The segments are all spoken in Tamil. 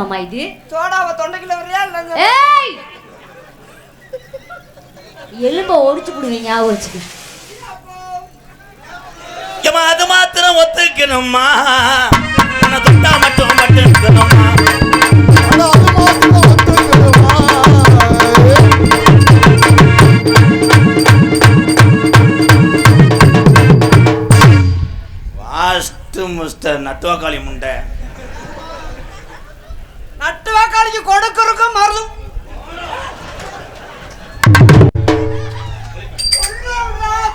மாமா இது? சோடாவை தொண்டைக்குள்ள வரியா இல்ல ஏய்! எலும்ப ஒடிச்சு புடுங்க ஞாபகம் வச்சுக்க. அது மாத்திரம் ஒத்துக்கணுமா தொட்டா மட்டும் மட்டும் இருக்கணுமா மிஸ்டர் நட்டுவாக்காளி முண்டை. வாக்காளிக்கு கொடுக்கறக்கும் மருதும்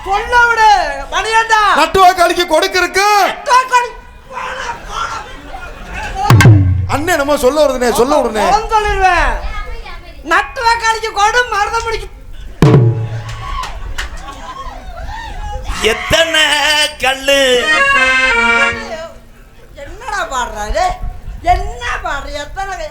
சொல்ல விடு மணியண்டா நட்டுவாக்காளிக்கு கொடுக்கறக்கு அண்ணே நம்ம சொல்ல வருதுனே சொல்ல விடுனே சொல்லிடுவேன். நட்டு வாக்காளிக்கு கொடு மருதம் பிடிக்கும் எத்தனை கல்லு? என்னடா பாடுறாரு என்ன பாடுற? எத்தனை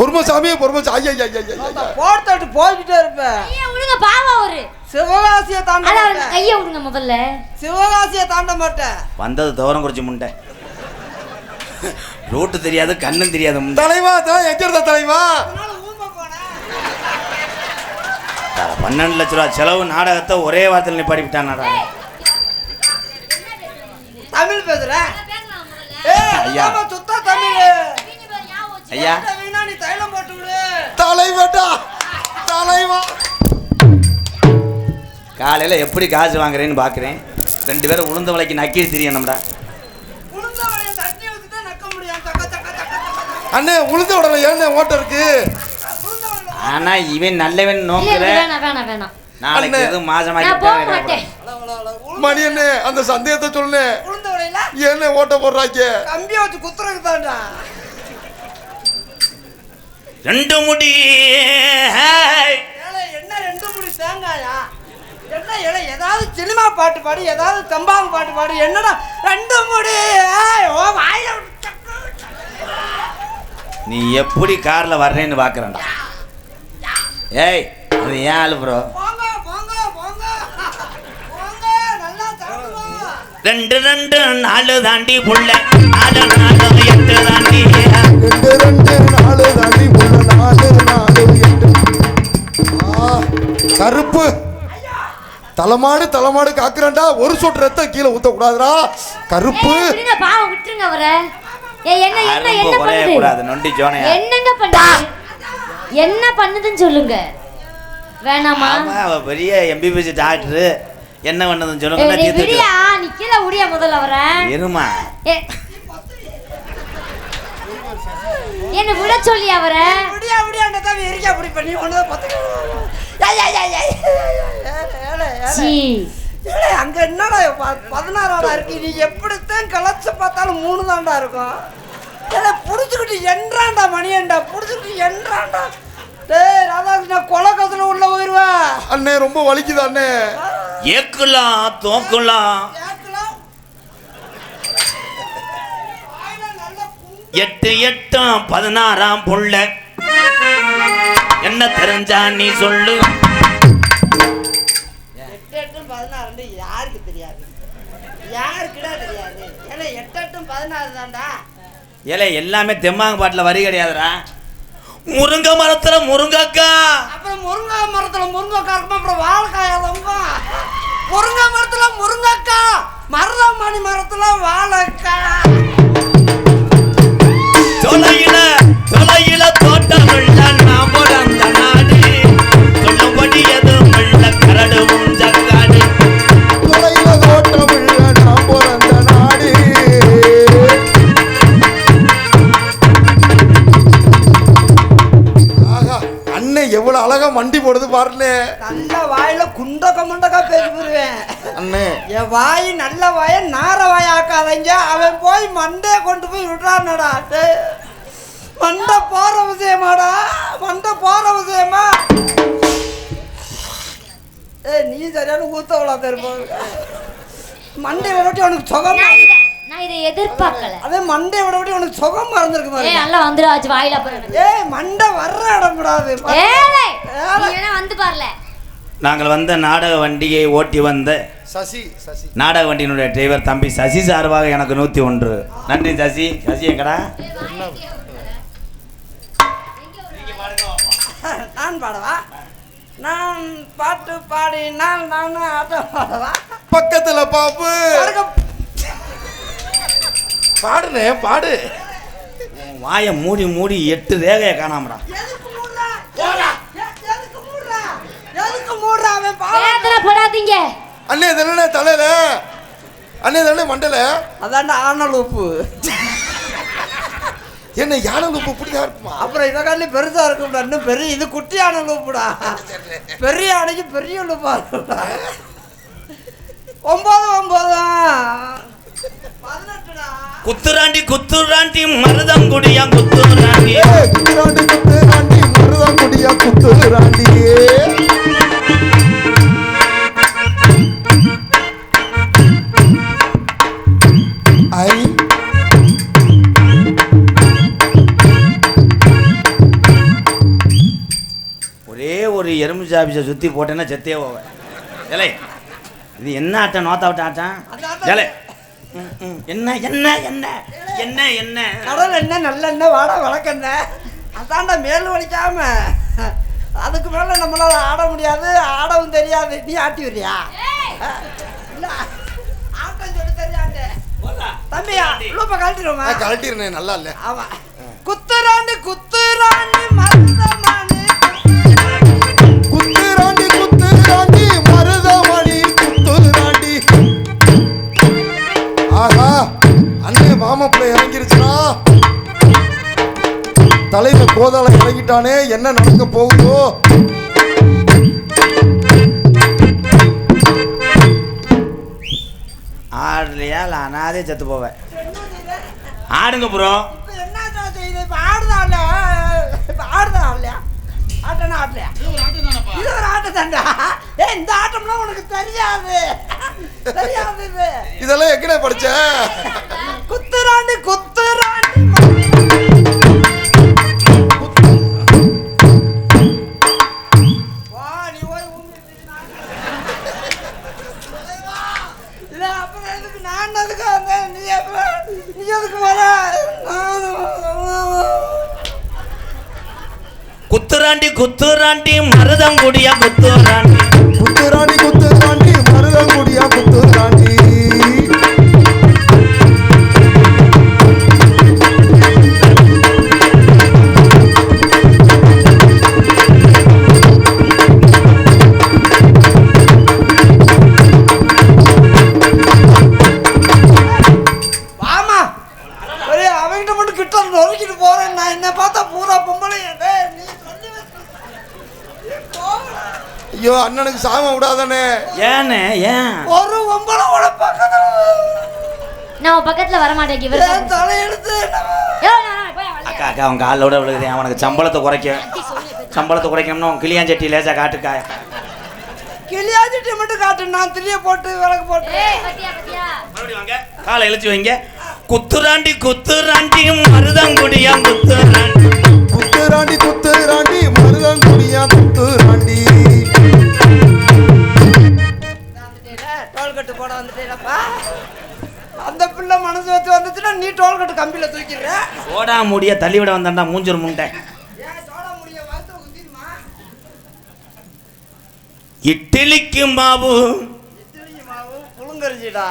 பொறுமசாமி பொறுமசா ஐயா ஐயா ஐயா ஐயா, போட்டு போய்கிட்டே இருப்பேன். விடுங்க பாவம் அவரு. சிவகாசியை தாண்ட மாட்டேன். கையை விடுங்க முதல்ல. சிவகாசியை தாண்ட மாட்டேன். வந்தது தவறம் குறிச்சு முண்டை. ரோட்டு தெரியாது கண்ணும் தெரியாது தலைவா தலைவா? ஊமை போனேன். பன்னெண்டு லட்ச ரூபா செலவு நாடகத்தை ஒரே வாரத்தில் நிப்பாடி விட்டானாடா. தமிழ் பேசுறேன். ஐயா. ஐயா சுத்த தமிழ். ஐயா. தைலம் போட்டு விடு. தலைவட்டா தலைவா. காலையில் எப்படி காசு வாங்குறேன்னு பார்க்குறேன் ரெண்டு பேரும் உளுந்த விலைக்கு நக்கி சக்க அண்ணே உளுந்த உடனே ஏண்ணே ஓட்ட இருக்கு? ஆனால் இவன் நல்லவன் இல்ல நோக்குற. இல்ல, வேணாம் வேணாம் வேணாம். நாளைக்கு. எதுவும் மாசமாக நான் போக மாட்டேன். அவ்வளவு, அவ்வளவு, அவ்வளவு. உளுந்த- மணி அண்ணே அந்த சந்தேகத்தை சொல்லுனே ஏண்ணே ஓட்ட போடுறாங்க கம்பியை வச்சு குத்துறதுக்கு தான்டா. ரெண்டு முடி. என்ன ரெண்டு முடி தேங்காயா? என்ன ஏதாவது சினிமா பாட்டு பாடு ஏதாவது தம்பாங்க பாட்டு பாடு என்னடா ரெண்டு முடி? ஏய், ஓ சக்கு. நீ எப்படி காரில் வர்றேன்னு பார்க்குறேன்டா ஏய் அது ஏன் ஆளு ப்ரோ போங்க போங்க போங்க. போங்க நல்லா சாப்பிடுவோம் ரெண்டு ரெண்டு நாலு தாண்டி புள்ள. நாலு நாலு எட்டு தாண்டி. ரெண்டு ரெண்டு நாலு தாண்டி உள்ள நாலு நாலு எட்டு ஆ, கருப்பு. தலைமாடு தலைமாடு காக்குறான்டா. ஒரு சொட்டு ரத்தம் கீழே ஊத்த கூடாதுடா கருப்பு விட்டுருங்க அவரை. என்னங்க பண்ணுது? என்ன பண்ணுதுன்னு சொல்லுங்க. வேணாமா? பெரிய எம்பிபிஎஸ் டாக்டர் என்ன பண்ணதுன்னு சொல்லுங்க விடியா? நீ கீழே முதல்ல அவரை? இருமா. ஏ. என்ன விட சொல்லி அவரை. விடியா விடியா அந்த தவி எரிக்கா அப்படி பண்ணி? ஒன்று ஏலே, அங்க என்னடா ப- பதினாறாடா இருக்கு. நீ எப்படித்தான் கிளச்சு பார்த்தாலும் மூணு தாண்டா இருக்கும். ஏலே புடிச்சுக்கிட்டு என்றாண்டா மணியண்டா புடிச்சுக்கிட்டு என்றாண்டா டேய் ராதாகிருஷ்ணா கொலை கத்துல உள்ள போயிருவேன் அண்ணே ரொம்ப வலிக்குது அண்ணே. ஏக்குலாம் தோக்குலாம் கேட்கலாம் வாயில நல்ல புண் எட்டு எட்டும் பதினாறாம் புள்ள. என்ன தெரிஞ்சா நீ சொல்லு. எட்டு எட்டும் பதினாறு யாருக்கு தெரியாது? யாருக்குடா தெரியாது? ஏன்னா எட்டு எட்டும் பதினாறு தான்டா. ஏலே எல்லாமே தெம்மாங்க பாட்டில் வரி கிடையாதுடா. முருங்கை மரத்துல முருங்கக்கா. அப்புறம் முருங்கை மரத்துல முருங்கைக்காய் இருக்கும்? அப்புறம் வாழைக்காய் ரொம்ப முருங்கை மரத்துல முருங்கைக்காய் மருதமணி மரத்துல வாழைக்காய் தொலையில தொலையில தோட்டமுள்ள நாம் பிறந்த நாடு. சொல்லும்படி எதுவும் உள்ள கரடு ஊஞ்சக்காடு தொலைல தோட்டமுள்ள பிறந்த நாடு. ஆஹா அண்ணே எவ்வளவு அழகா மண்டி போடுது பாருண்ணே நல்ல வாயில குண்டக்க முண்டக்கா பேசி போடுவேன் அண்ணே. என் வாய் நல்ல வாய நார வாய் ஆக்காதீங்க. அவன் போய் மண்டே கொண்டு போய் விடுறானடா. மண்டை போற விஷயமாடா மண்டை போற விஷயமா ஏய் நீ சரியான ஊத்தவளா தெரியும்? மண்டை விடட்டி உனக்கு சுகம் நான் இதை நான் இதை எதிர்பார்க்கல. அதே மண்டை விடட்டி உனக்கு சுகம் மறந்துருக்கு ஏய் பாருங்க நல்லா வந்துடாச்சு வாயில அப்புறம் எனக்கு. ஏய் மண்டை வர்ற இடம் விடாது ஏலே நீ வேணா வந்து பாருல. நாங்கள் வந்த நாடக வண்டியை ஓட்டி வந்த சசி சசி. நாடக வண்டியினுடைய டிரைவர் தம்பி சசி சார்பாக எனக்கு நூற்றி ஒன்று. நன்றி சசி. சசி எங்கடா? நான் பாடவா? நான் பாட்டு பாடினால் நான் ஆட்டம் பாடவா? பக்கத்துல பாப்பு. பாடுனே பாடு. வாயை மூடி மூடி எட்டு ரேகையை காணாமடா. வேதனைப்படாதீங்க அண்ணே தானே தலையில? அண்ணே தானே மண்டல? அதான்டா ஆனல் உப்பு. என்ன யானை உப்பு பிடிக்கா இருக்குமா அப்புறம் இதை காட்டி பெருசா இருக்கும்டா. இன்னும் பெரிய இது குட்டி ஆனல் உப்புடா பெரிய அணைக்கு பெரிய உழுப்பா இருக்கும்டா ஒன்பது ஒன்பது. பதினெட்டுடா. குத்துராண்டி குத்துராண்டி மருதங்குடியா குத்துராண்டி குத்துராண்டி சுற்றி போட்டேன்னா செத்தே போவேன். ஏலே இது என்ன ஆட்டம் நோத்தா விட்ட ஆட்டம்? ம். என்ன என்ன என்ன என்ன என்ன? கடல் எண்ணெய் நல்லெண்ணெய் வாடா வழக்கெண்ணெய் அதான்டா மேல் வலிக்காம. அதுக்கு மேல நம்மளால ஆட முடியாது ஆடவும் தெரியாது. நீ ஆட்டி வரியா இல்ல. ஆட்டம் சொல்லி தெரியாண்டு தம்பியா லூப்ப கழட்டிடுவோமா? கழட்டிருந்தேன் நல்லா இல்ல. ஆமா. குத்துராண்டி குத்துராண்டி மருதமணி இறங்கிட்டானே என்ன நடக்க போகுதோ? ஆடலையா இல்லை அனாதே செத்து போவேன். ஆடுங்க ப்ரோ இப்ப என்ன செய்யுது? குத்துராண்டி குத்துராண்டி மருதங்குடியா குத்துராண்டி. குத்துராண்டி குத்துராண்டி மருதங்குடியா குத்துராண்டி. ஐயோ அண்ணனுக்கு சாம விடாதானே ஏண்ணே ஏன்? ஒரு பொம்பளை கூட பக்கத்துல நான் பக்கத்துல வர மாட்டேன் இவர் என் தலையெடுத்து அக்கா அக்கா அவன் காலோட விழுகுது அவனுக்கு சம்பளத்தை குறைக்க. சம்பளத்தை குறைக்கணும்னு அவன் கிளியாஞ்சட்டி லேசா காட்டுக்கா. கிளியாச்சிட்டு மட்டும் காட்டு நான் திரிய போட்டு விளக்கு போட்டு. மறுபடியும் வாங்க. காலை இழுச்சு வைங்க. குத்துராண்டி குத்துராண்டி மருதங்குடியா குத்துராண்டி குத்துராண்டி குத்துராண்டி மருதங்குடியா குத்துராண்டி வந்துட்டேனப்பா அந்த பிள்ளை மனசு வச்சு வந்துச்சுன்னா நீ டோல் கட்டு கம்பியில தூக்கிடுற. சோடா மூடிய தள்ளிவிட வந்தான்டா மூஞ்சூர் முண்டை. இட்லிக்கு மாவு. இட்லி மாவு புழுங்கரிச்சிடா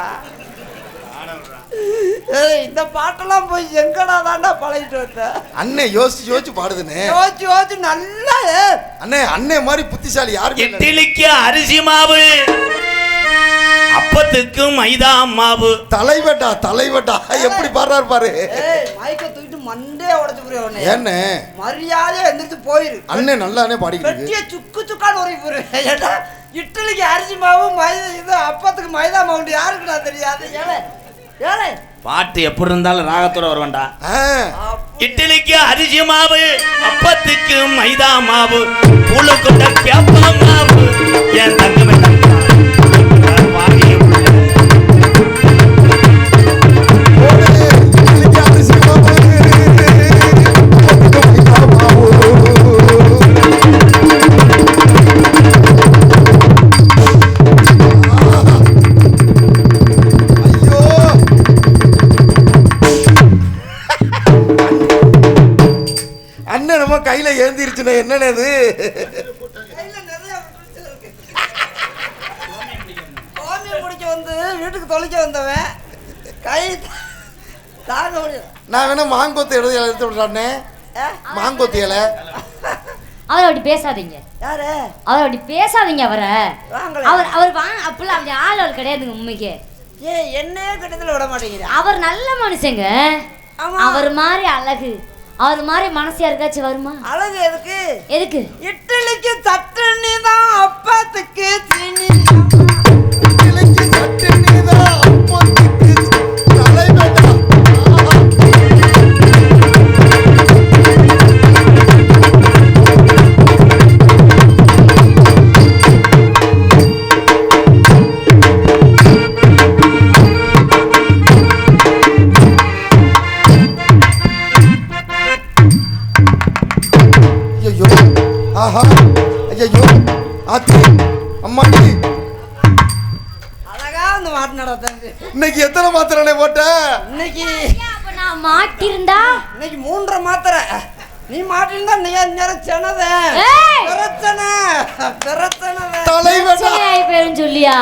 ஏய் இந்த பாட்டெல்லாம் போய் எங்கடா தாண்டா பழகிட்டு வந்த? அண்ணே யோசிச்சு யோசிச்சு பாடுதுனே யோசிச்சு யோசிச்சு நல்லா ஏ, அண்ணே அண்ணே மாதிரி புத்திசாலி யாருமே இல்ல. இட்லிக்கு அரிசி மாவு. அப்பத்துக்கு மைதா மாவு. தலைவட்டா தலைவட்டா எப்படி பாடுறாரு பாரு. ஏய் மைக்க தூக்கிட்டு மண்டே உடைச்சு புரிய உடனே ஏண்ணே மரியாதையா எந்திரிச்சு போயிரு. அண்ணே நல்லானே பாடிக்கிட்டு இருக்கு. வெட்டிய சுக்கு சுக்கான்னு உரைக்கு போயிரு. ஏடா இட்லிக்கு அரிசி மாவு மைதா இது அப்பத்துக்கு மைதா மாவு யாருக்கு நான் தெரியாது? ஏழை ஏழை பாட்டு எப்படி இருந்தாலும் ராகத்தோட வருவேன்டா. ஆ, இட்லிக்கு அரிசி மாவு அப்பத்துக்கு மைதா மாவு. புழுக்குண்ட கேப்ப மாவு. என் தங்கமே வேணா மாங்கொத்து எழுதி எடுத்து விடுறானே. மாங்கொத்து இலை. அவரை அப்படி பேசாதீங்க. யாரு? அவர் அப்படி பேசாதீங்க அவரை. அவர் அவர் வாங்க அப்படிலாம் அப்படி ஆள் அவர் கிடையாதுங்க உண்மைக்கு. ஏ என்னையே கட்டத்தில் விட மாட்டேங்கிறா. அவர் நல்ல மனுஷங்க. அவர் மாதிரி அழகு. அவர் மாதிரி மனசு யாருக்காச்சும் வருமா? அழகு எதுக்கு? எதுக்கு? இட்லிக்கு சட்னி தான் அப்பத்துக்கு தீனி இலைக்கு சட்டனி தான் அப்பத்துக்கு எத்தனை மாத்திரனே போட்ட. இன்னைக்கு. அப்ப நான் மாட்டிருந்தா? இன்னைக்கு மூன்றரை மாத்திரை. நீ மாட்டிருந்தா நீ நேரம் செனத ஏய்! பிரச்சனை பிரச்சனை போயிரும் சொல்லியா?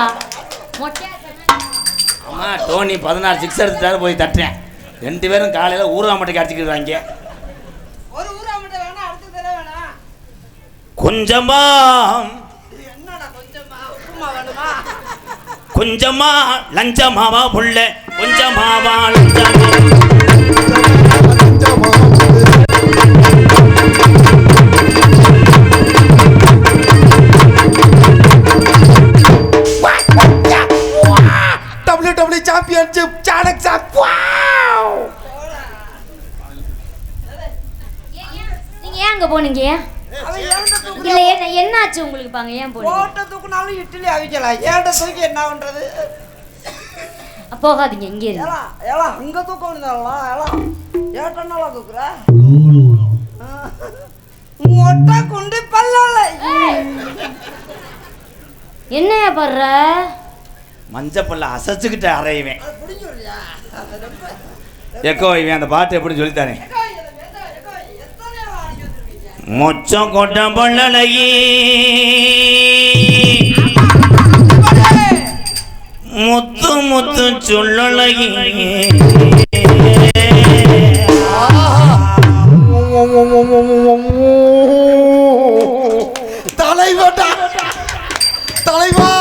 அம்மா டோனி பதினாறு சிக்ஸ் எடுத்துட்டாரு போய் தட்டுறேன். ரெண்டு பேரும் காலையில் ஊரா மட்டும் அடிச்சுக்கிடுவாங்க ஒரு ஊரா மட்டும் வேணா அடுத்து தர வேணாம் கொஞ்சமா. இது என்னடா கொஞ்சமா? உப்புமா வேணுமா? கொஞ்சமா லஞ்சமாவா புள்ள கொஞ்சமாவா லஞ்சமா. லஞ்சமா டபிள்யூ டபிள்யூ சாம்பியன்ஷிப் சாணக் சாப் நீங்க ஏன் அங்க போனீங்க? இல்ல என்ன என்ன ஆச்சு உங்களுக்கு பாங்க? ஏன் போனீங்க? போட்ட தூக்குனாலும் இட்லி அவிக்கலாம் ஏன்டா தூக்கி என்ன பண்றது? போகாதீங்க இங்க ஏலா ஏலா இங்க தூக்க வேண்டியதாலாம் ஏலா ஏட்டனாலா தூக்குற? மொட்டை குண்டு பல்லால. என்னையா படுற? மஞ்சப்பல்ல அசைச்சுக்கிட்டு ரொம்ப எக்கோ இவன் அந்த பாட்டு எப்படி சொல்லித்தானே? மொச்சம் கொட்ட பொள்ளலையே முத்து முத்து சொல்லலையே தலைவடா. தலைவா.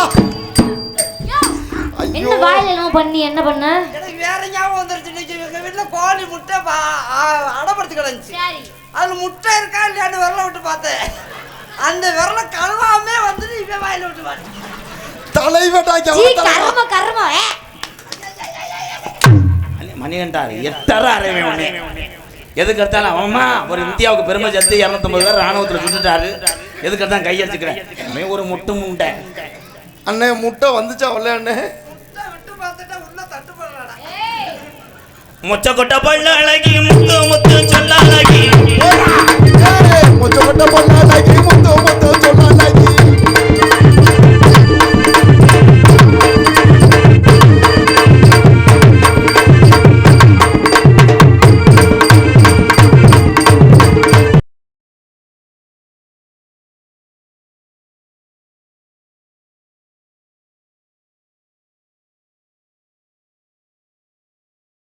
என்ன வாயில என்னமோ பண்ணி என்ன பண்ண? எனக்கு வேற ஞாபகம் வந்துருச்சு. இன்னைக்கு எங்க வீட்டுல கோழி முட்டை அடைப்படுத்து கிடந்துச்சு சரி. அதுல முட்டை இருக்கா இல்லையான்னு விரல விட்டு பார்த்தேன். அந்த விரல கழுவாமே வந்துட்டு இவன் வாயில விட்டு பார்த்தேன். தலைவடா சீ எவன் தலைவா கர்ம கர்ம. மணிகண்டாரு எட்டர அறைவேன் உடனே எதுக்கு எடுத்தாலும் ஒரு இந்தியாவுக்கு பெருமை சேர்த்து இரநூத்தம்பது பேர் ராணுவத்தில் சுட்டுட்டாரு. எதுக்கு எடுத்தாலும் கையடிச்சுக்கிறேன் ஒரு முட்டு முண்டை. அண்ணே முட்டை வந்துச்சா வரல அண்ணே? உள்ள தட்டுப்படுறாடா முச்ச கொட்ட பள்ள அழகி முத்து முத்து